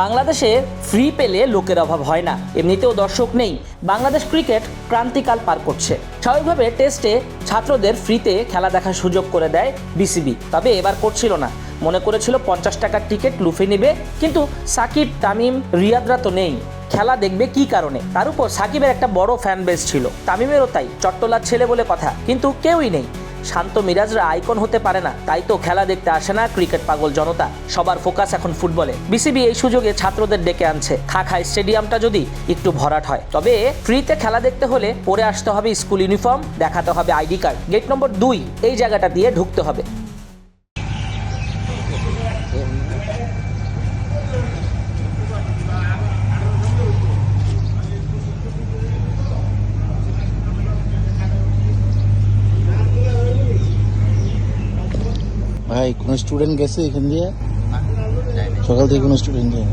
বাংলাদেশে ফ্রি পেলে লোকের অভাব হয় না। এমনিতেও দর্শক নেই। বাংলাদেশ ক্রিকেট ক্রান্তিকাল পার করছে। স্বাভাবিকভাবে টেস্টে ছাত্রদের ফ্রিতে খেলা দেখার সুযোগ করে দেয় বিসিবি তবে এবার করছিল না। মনে করেছিল পঞ্চাশ টাকার টিকিট লুফে নেবে। কিন্তু সাকিব, তামিম, রিয়াদরা তো নেই। খেলা দেখবে কি কারণে? তার উপর সাকিবের একটা বড় ফ্যান বেস ছিল। তামিমেরও তাই। চট্টলার ছেলে বলে কথা। কিন্তু কেউই নেই। শান্ত মিরাজরা আইকন হতে পারে না। তাই তো খেলা দেখতে আসে না ক্রিকেট পাগল জনতা। সবার ফোকাস এখন ফুটবলে। বিসিবি এই সুযোগে ছাত্রদের ডেকে আনছে। খাখাই স্টেডিয়ামটা যদি একটু ভরাট হয়। তবে ফ্রিতে খেলা দেখতে হলে পরে আসতে হবে স্কুল ইউনিফর্ম, দেখাতে হবে আইডি কার্ড। গেট নম্বর দুই, এই জায়গাটা দিয়ে ঢুকতে হবে। ভাই কোন স্টুডেন্ট গেছে এখান দিয়ে? সকাল থেকে কোনো স্টুডেন্ট যায়